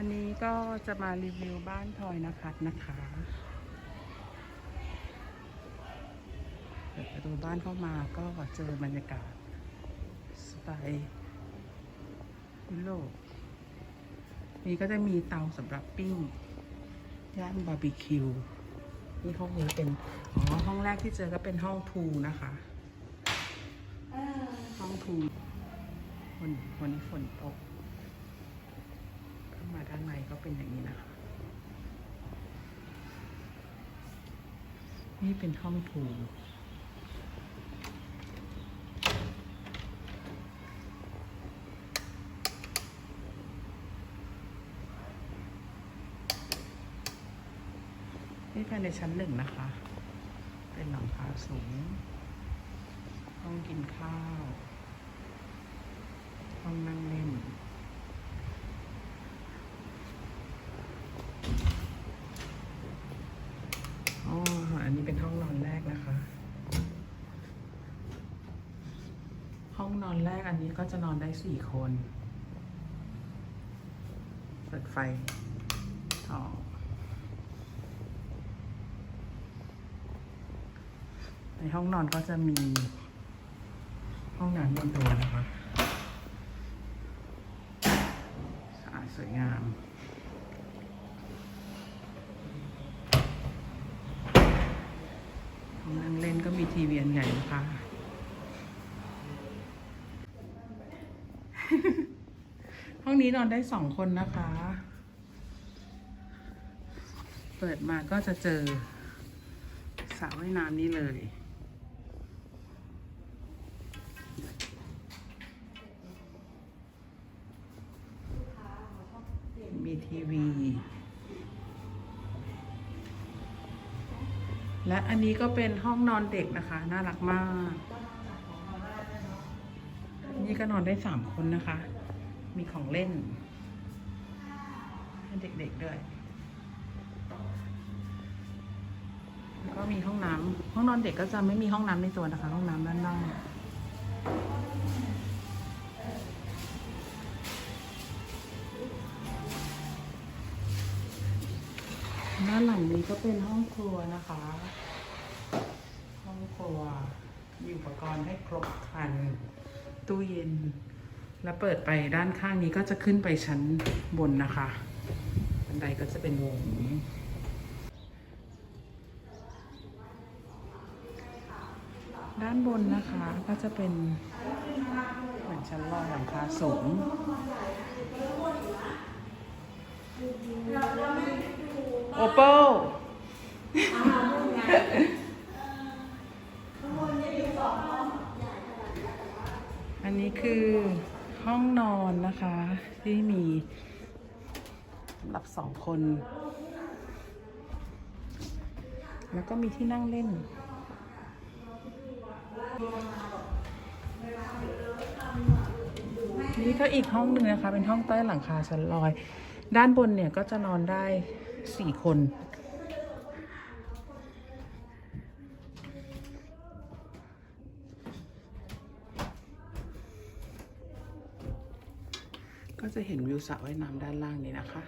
วันนี้ก็จะมารีวิวบ้านทอยนะคะนะคะเปิดประตูบ้านเข้ามาก็เจอบรรยากาศสไตล์ยุโรปนี่ก็จะมีเตาสำหรับปิ้ง ย่างบาร์บีคิวนี่ห้องนี้เป็น อ๋อ ห้องแรกที่เจอก็เป็นห้องพูลนะคะห้องพูลวันวันนี้ฝนตกเข้ามา ด้านในก็เป็นอย่างนี้นะคะ นี่เป็นห้องพูนี่ภายในชั้นหนึ่งนะคะ เป็นหลังคาสูง ห้องกินข้าว ห้องนั่งเล่น อ๋อ อันนี้เป็นห้องนอนแรกนะคะ นแรกอันนี้ก็จะนอนได้สี่คน เปิดไฟอ๋อในห้องนอนก็จะมี ห้องน้ำบนตัวนะคะสะอาดสวยงามห้องนั่งเล่นก็มีทีวีอันใหญ่นะคะ ห้องนี้นอนได้สองคนนะคะ เปิดมาก็จะเจอสระว่ายน้ำนี้เลยมีทีวี และอันนี้ก็เป็นห้องนอนเด็กนะคะ น่ารักมาก นี่ก็นอนได้สามคนนะคะ มีของเล่น ให้เด็กๆด้วย แล้วก็มีห้องน้ำห้องนอนเด็กก็จะไม่มีห้องน้ำในตัวนะคะ ห้องน้ำด้านนอกด้านหลังนี้ก็เป็นห้องครัวนะคะ ห้องครัว มีอุปกรณ์ให้ครบครัน ตู้เย็น แล้วเปิดไปด้านข้างนี้ก็จะขึ้นไปชั้นบนนะคะบันไดก็จะเป็นวงนี้ด้านบนนะคะก็จะเป็นเหมือนชั้นลอยหลังคาสูงโอโปอันนี้คือ ห้องนอนนะคะ ที่มีสำหรับสองคน แล้วก็มีที่นั่งเล่น นี่ก็อีกห้องหนึ่งนะคะ เป็นห้องใต้หลังคาชั้นลอย ด้านบนเนี่ยก็จะนอนได้สี่คน จะเห็นวิวสระว่ายน้ำด้านล่างนี้นะคะ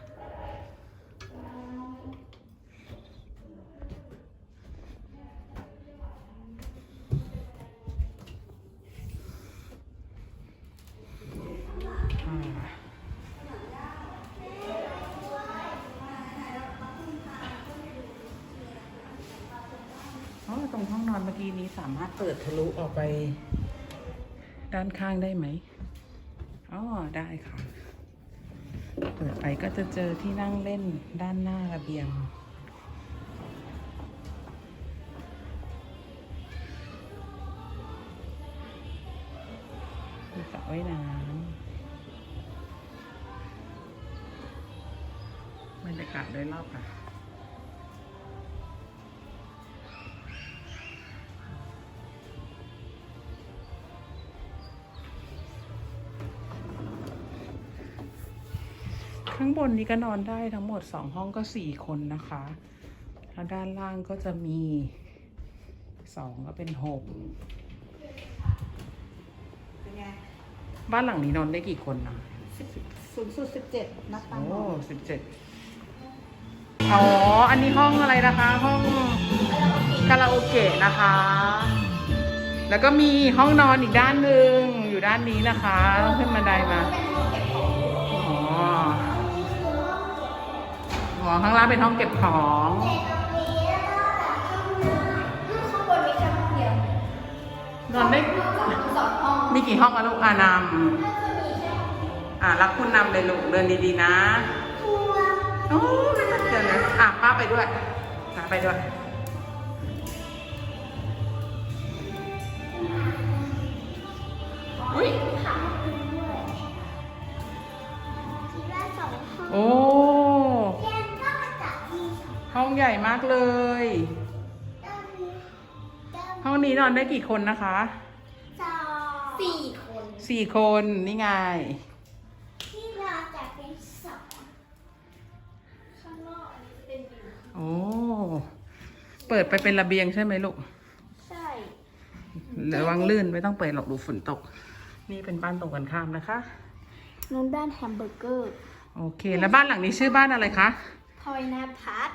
อ๋อตรงห้องนอนเมื่อกี้นี้สามารถเปิดทะลุออกไป ด้านข้างได้ไหมอ๋อ ได้ค่ะ เปิดไปก็จะเจอที่นั่งเล่นด้านหน้าระเบียง มีสระว่ายน้ำบรรยากาศโดยรอบค่ะ ข้างบนนี้ก็นอนได้ทั้งหมดสองห้องก็สี่คนนะคะ แล้วด้านล่างก็จะมีสองก็เป็นหกเป็นไงบ้านหลังนี้นอนได้กี่คนนะสิบสูงสุดสิบเจ็ดนับตามโอ้สิบเจ็ดอ๋อ อันนี้ห้องอะไรนะคะ ห้องคาราโอเกะนะคะ แล้วก็มีห้องนอนอีกด้านหนึ่งอยู่ด้านนี้นะคะต้องขึ้นบันไดมา อ๋อ อ๋อข้างล่างเป็นห้องเก็บของข้างบนมีแค่ห้องเดียวนอนได้สองห้องมีกี่ห้องอะลูกอานำอะรักคุณนำเลยลูกเดินดีๆนะโอ้ไม่ต้องเดินนะอะป้าไปด้วยป้าไปด้วยอุ้ย ห้องใหญ่มากเลยด้านนี้ด้านห้องนี้นอนได้กี่คนนะคะสองสี่คนสี่คนนี่ไง ที่เราจะเป็นสองข้างนอกอันนี้จะเป็นวิวโอ้เปิดไปเป็นระเบียงใช่ไหมลูกใช่ระวังลื่นไม่ต้องเปิดหรอกดูฝนตก นี่เป็นบ้านตรงกันข้ามนะคะนู้นด้านแฮมเบอร์เกอร์ โอเค แล้วบ้านหลังนี้ชื่อบ้านอะไรคะ ทอยนาพัท